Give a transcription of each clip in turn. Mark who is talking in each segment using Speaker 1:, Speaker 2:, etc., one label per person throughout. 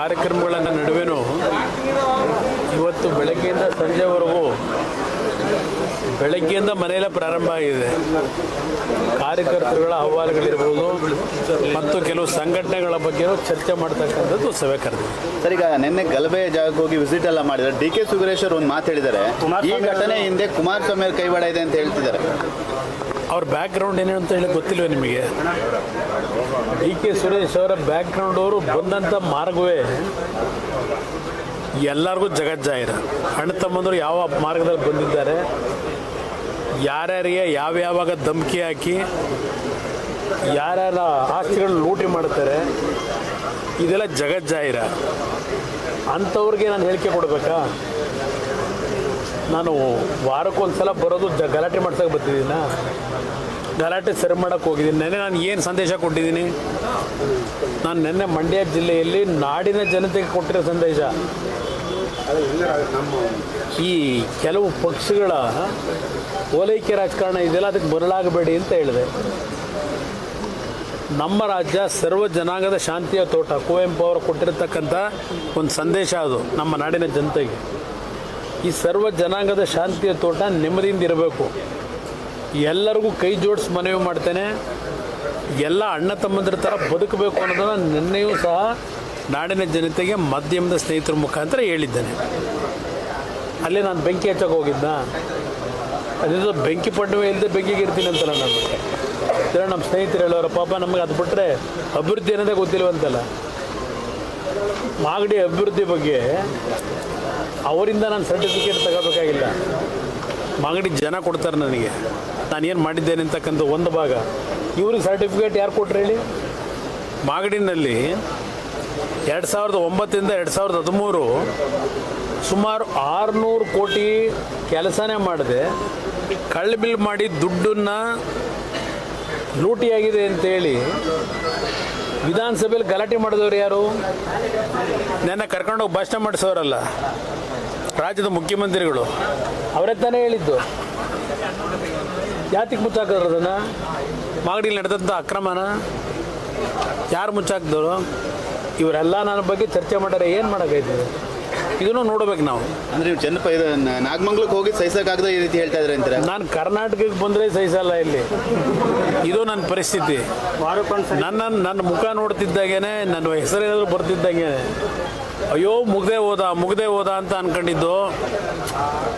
Speaker 1: ಕಾರ್ಯಕ್ರಮಗಳ ನಡುವೆನೂ ಇವತ್ತು ಬೆಳಗ್ಗೆಯಿಂದ ಸಂಜೆವರೆಗೂ ಬೆಳಗ್ಗೆಯಿಂದ ಮನೆಯಲ್ಲೇ ಪ್ರಾರಂಭ ಆಗಿದೆ. ಕಾರ್ಯಕರ್ತರುಗಳ ಅಹವಾಲುಗಳಿರ್ಬೋದು ಮತ್ತು ಕೆಲವು ಸಂಘಟನೆಗಳ ಬಗ್ಗೆ ಚರ್ಚೆ ಮಾಡ್ತಕ್ಕಂಥದ್ದು ಸಭೆ ಕರೆದಿದೆ.
Speaker 2: ಸರ್ ಈಗ ನಿನ್ನೆ ಗಲಭೆ ಜಾಗಕ್ಕೆ ಹೋಗಿ ವಿಸಿಟ್ ಎಲ್ಲ ಮಾಡಿದ್ರೆ ಡಿ ಕೆ ಸುರೇಶ್ವರ್ ಒಂದು ಮಾತು ಹೇಳಿದ್ದಾರೆ. ಈ ಘಟನೆ ಹಿಂದೆ ಕುಮಾರಸ್ವಾಮಿ ಅವ್ರ ಕೈವಾಡ ಇದೆ ಅಂತ ಹೇಳ್ತಿದ್ದಾರೆ.
Speaker 1: ಅವ್ರ ಬ್ಯಾಕ್ಗ್ರೌಂಡ್ ಏನು ಅಂತ ಹೇಳಿ ಗೊತ್ತಿಲ್ವೇ ನಿಮಗೆ? ಡಿ ಕೆ ಸುರೇಶ್ ಅವರ ಬ್ಯಾಕ್ಗ್ರೌಂಡ್ ಅವರು ಬಂದಂಥ ಮಾರ್ಗವೇ ಎಲ್ಲರಿಗೂ ಜಗಜ್ಜಾಹಿರ. ಅಣ್ಣ ತಮ್ಮಂದರು ಯಾವ ಮಾರ್ಗದಲ್ಲಿ ಬಂದಿದ್ದಾರೆ, ಯಾರ್ಯಾರಿಗೆ ಯಾವ್ಯಾವಾಗ ಧಮಕಿ ಹಾಕಿ, ಯಾರ್ಯಾರ ಆಸ್ತಿಗಳನ್ನ ಲೂಟಿ ಮಾಡ್ತಾರೆ, ಇದೆಲ್ಲ ಜಗಜ್ಜಾಹಿರ. ಅಂಥವ್ರಿಗೆ ನಾನು ಹೇಳಿಕೆ ಕೊಡಬೇಕಾ? ನಾನು ವಾರಕ್ಕೊಂದು ಸಲ ಬರೋದು ಜ ಗಲಾಟೆ ಮಾಡ್ಸಕ್ಕೆ ಬರ್ತಿದ್ದೀನ ಗಲಾಟೆ ಸರಿ ಮಾಡೋಕ್ಕೆ ಹೋಗಿದ್ದೀನಿ. ನೆನ್ನೆ ನಾನು ಏನು ಸಂದೇಶ ಕೊಟ್ಟಿದ್ದೀನಿ? ನಾನು ನಿನ್ನೆ ಮಂಡ್ಯ ಜಿಲ್ಲೆಯಲ್ಲಿ ನಾಡಿನ ಜನತೆಗೆ ಕೊಟ್ಟಿರೋ ಸಂದೇಶ. ಈ ಕೆಲವು ಪಕ್ಷಗಳ ಓಲೈಕೆ ರಾಜಕಾರಣ ಇದೆಯಲ್ಲ ಅದಕ್ಕೆ ಬರಲಾಗಬೇಡಿ ಅಂತ ಹೇಳಿದೆ. ನಮ್ಮ ರಾಜ್ಯ ಸರ್ವ ಜನಾಂಗದ ಶಾಂತಿಯ ತೋಟ. ಕುವೆಂಪು ಅವರು ಕೊಟ್ಟಿರತಕ್ಕಂಥ ಒಂದು ಸಂದೇಶ ಅದು ನಮ್ಮ ನಾಡಿನ ಜನತೆಗೆ. ಈ ಸರ್ವ ಜನಾಂಗದ ಶಾಂತಿಯ ತೋಟ ನೆಮ್ಮದಿಯಿಂದ ಇರಬೇಕು. ಎಲ್ಲರಿಗೂ ಕೈ ಜೋಡಿಸಿ ಮನವಿ ಮಾಡ್ತೇನೆ. ಎಲ್ಲ ಅಣ್ಣ ತಮ್ಮಂದಿರ ಥರ ಬದುಕಬೇಕು ಅನ್ನೋದನ್ನು ನಿನ್ನೆಯೂ ಸಹ ನಾಡಿನ ಜನತೆಗೆ ಮಾಧ್ಯಮದ ಸ್ನೇಹಿತರ ಮುಖಾಂತರ ಹೇಳಿದ್ದೇನೆ. ಅಲ್ಲಿ ನಾನು ಬೆಂಕಿ ಹಚ್ಚಕ್ಕೆ ಹೋಗಿದ್ದ ಅದರಿಂದ ಬೆಂಕಿ ಪಡ್ಡುವೆ ಇಲ್ಲದೆ ಬೆಂಕಿಗೆ ಇರ್ತೀನಿ ಅಂತಲ್ಲ ನಾನು. ಇದರ ನಮ್ಮ ಸ್ನೇಹಿತರು ಹೇಳೋರು, ಪಾಪ ನಮಗೆ ಅದು ಬಿಟ್ಟರೆ ಅಭಿವೃದ್ಧಿ ಅನ್ನೋದೇ ಗೊತ್ತಿಲ್ವಂತಲ್ಲ. ಮಾಗಡಿ ಅಭಿವೃದ್ಧಿ ಬಗ್ಗೆ ಅವರಿಂದ ನಾನು ಸರ್ಟಿಫಿಕೇಟ್ ತಗೋಬೇಕಾಗಿಲ್ಲ. ಮಾಗಡಿ ಜನ ಕೊಡ್ತಾರೆ ನನಗೆ. ನಾನು ಏನು ಮಾಡಿದ್ದೇನೆ ಅಂತಕ್ಕಂಥ ಒಂದು ಭಾಗ. ಇವ್ರಿಗೆ ಸರ್ಟಿಫಿಕೇಟ್ ಯಾರು ಕೊಟ್ರು ಹೇಳಿ? ಮಾಗಡಿನಲ್ಲಿ ಎರಡು ಸಾವಿರದ ಒಂಬತ್ತರಿಂದ ಎರಡು ಸಾವಿರದ ಹದಿಮೂರು ಸುಮಾರು ಆರುನೂರು ಕೋಟಿ ಕೆಲಸನೇ ಮಾಡಿದೆ. ಕಳ್ಳ ಬಿಲ್ ಮಾಡಿ ದುಡ್ಡನ್ನು ಲೂಟಿಯಾಗಿದೆ ಅಂತೇಳಿ ವಿಧಾನಸಭೆಯಲ್ಲಿ ಗಲಾಟೆ ಮಾಡಿದವರು ಯಾರು? ನನ್ನ ಕರ್ಕೊಂಡೋಗಿ ಭಾಷಣ ಮಾಡಿಸೋರಲ್ಲ ರಾಜ್ಯದ ಮುಖ್ಯಮಂತ್ರಿಗಳು. ಅವರೇ ತಾನೇ ಹೇಳಿದ್ದು. ಯಾತಿಗೆ ಮುಚ್ಚಾಕಿದ್ರು ಅದನ್ನು ಮಾಗಡಿಲಿ ನಡೆದಂಥ ಅಕ್ರಮನ ಯಾರು ಮುಚ್ಚಾಕಿದ್ರು ಇವರೆಲ್ಲ ನನ್ನ ಬಗ್ಗೆ ಚರ್ಚೆ ಮಾಡ್ಯಾರೆ ಏನು ಮಾಡೋಕ್ಕೈತದೆ ಇದನ್ನು ನೋಡಬೇಕು ನಾವು.
Speaker 2: ಅಂದ್ರೆ ನೀವು ಇದು ನಾಗಮಂಗಲಕ್ಕೆ ಹೋಗಿ ಸಹಿಸಕ್ಕಾಗದ ಈ ರೀತಿ ಹೇಳ್ತಾ ಇದ್ರೆ ಅಂತಾರೆ?
Speaker 1: ನಾನು ಕರ್ನಾಟಕಕ್ಕೆ ಬಂದರೆ ಸಹಿಸಲ್ಲ ಇಲ್ಲಿ. ಇದು ನನ್ನ ಪರಿಸ್ಥಿತಿ. ನನ್ನ ನನ್ನ ಮುಖ ನೋಡ್ತಿದ್ದಾಗೇನೆ ನನ್ನ ಹೆಸರೇನಾದ್ರು ಬರ್ತಿದ್ದಂಗೆ. ಅಯ್ಯೋ ಮುಗ್ದೆ ಹೋದ ಮುಗ್ದೆ ಹೋದ ಅಂತ ಅನ್ಕೊಂಡಿದ್ದು.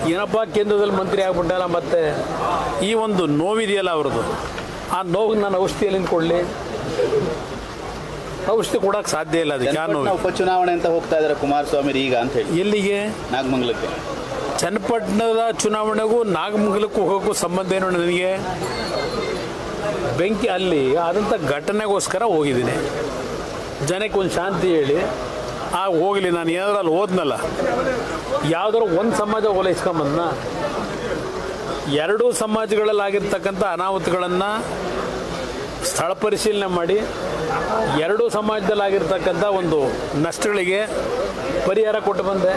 Speaker 1: ಏನಪ್ಪ ಕೇಂದ್ರದಲ್ಲಿ ಮಂತ್ರಿ ಆಗ್ಬಿಟ್ಟಲ್ಲ ಮತ್ತೆ? ಈ ಒಂದು ನೋವಿದೆಯಲ್ಲ ಅವ್ರದ್ದು. ಆ ನೋವು ನಾನು ಔಷಧಿಯಲ್ಲಿ ಕೊಡಲಿ. ಔಷಧಿ ಕೊಡಕ್ಕೆ ಸಾಧ್ಯ ಇಲ್ಲ ಅದಕ್ಕೆ
Speaker 2: ಚನ್ನಪಟ್ಟಣ ಉಪಚುನಾವಣೆ ಅಂತ ಹೋಗ್ತಾ ಇದ್ದಾರೆ ಕುಮಾರಸ್ವಾಮಿ ಈಗ ಅಂತ ಹೇಳಿ.
Speaker 1: ಎಲ್ಲಿಗೆ?
Speaker 2: ನಾಗಮಂಗಲಕ್ಕೆ.
Speaker 1: ಚನ್ನಪಟ್ಟಣದ ಚುನಾವಣೆಗೂ ನಾಗಮಂಗಲಕ್ಕೂ ಹೋಗೋಕ್ಕೂ ಸಂಬಂಧ ಏನು ನನಗೆ? ಬೆಂಕಿ ಅಲ್ಲಿ ಆದಂಥ ಘಟನೆಗೋಸ್ಕರ ಹೋಗಿದ್ದೀನಿ. ಜನಕ್ಕೆ ಒಂದು ಶಾಂತಿ ಹೇಳಿ. ಆ ಹೋಗಲಿ ನಾನು ಏನಾದ್ರೂ ಅಲ್ಲಿ ಹೋದ್ನಲ್ಲ. ಯಾವುದಾದ್ರು ಒಂದು ಸಮಾಜ ಓಲೈಸ್ಕೊಂಬಂದ ಎರಡೂ ಸಮಾಜಗಳಲ್ಲಿ ಆಗಿರ್ತಕ್ಕಂಥ ಅನಾಹುತಗಳನ್ನು ಸ್ಥಳ ಪರಿಶೀಲನೆ ಮಾಡಿ ಎರಡೂ ಸಮಾಜದಲ್ಲಾಗಿರ್ತಕ್ಕಂಥ ಒಂದು ನಷ್ಟಗಳಿಗೆ ಪರಿಹಾರ ಕೊಟ್ಟು ಬಂದೆ.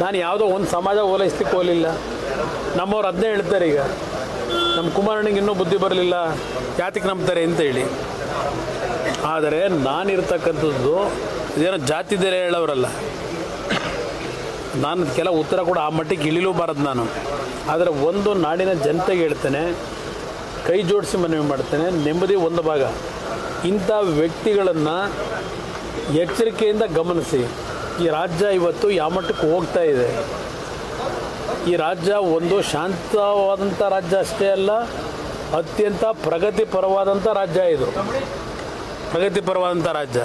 Speaker 1: ನಾನು ಯಾವುದೋ ಒಂದು ಸಮಾಜ ಓಲೈಸ್ಲಿಕ್ಕೆ ಹೋಗಲಿಲ್ಲ. ನಮ್ಮವ್ರು ಅದನ್ನೇ ಹೇಳ್ತಾರೆ ಈಗ. ನಮ್ಮ ಕುಮಾರಣ್ಣಿಗೆ ಇನ್ನೂ ಬುದ್ಧಿ ಬರಲಿಲ್ಲ. ಜಾತಿಗೆ ನಂಬ್ತಾರೆ ಅಂತ ಹೇಳಿ. ಆದರೆ ನಾನಿರ್ತಕ್ಕಂಥದ್ದು ಇದೇನೋ ಜಾತಿ ಬೇರೆ ಹೇಳೋರಲ್ಲ. ನಾನು ಕೆಲ ಉತ್ತರ ಕೂಡ ಆ ಮಟ್ಟಿಗೆ ಇಳಿಲೂಬಾರದು ನಾನು. ಆದರೆ ಒಂದು ನಾಡಿನ ಜನತೆಗೆ ಹೇಳ್ತೇನೆ ಕೈ ಜೋಡಿಸಿ ಮನವಿ ಮಾಡ್ತೇನೆ. ನೆಮ್ಮದಿ ಒಂದು ಭಾಗ. ಇಂಥ ವ್ಯಕ್ತಿಗಳನ್ನು ಎಚ್ಚರಿಕೆಯಿಂದ ಗಮನಿಸಿ. ಈ ರಾಜ್ಯ ಇವತ್ತು ಯಾವ ಮಟ್ಟಕ್ಕೆ ಹೋಗ್ತಾ ಇದೆ. ಈ ರಾಜ್ಯ ಒಂದು ಶಾಂತವಾದಂಥ ರಾಜ್ಯ ಅಷ್ಟೇ ಅಲ್ಲ, ಅತ್ಯಂತ ಪ್ರಗತಿಪರವಾದಂಥ ರಾಜ್ಯ ಇದು. ಪ್ರಗತಿಪರವಾದಂಥ ರಾಜ್ಯ.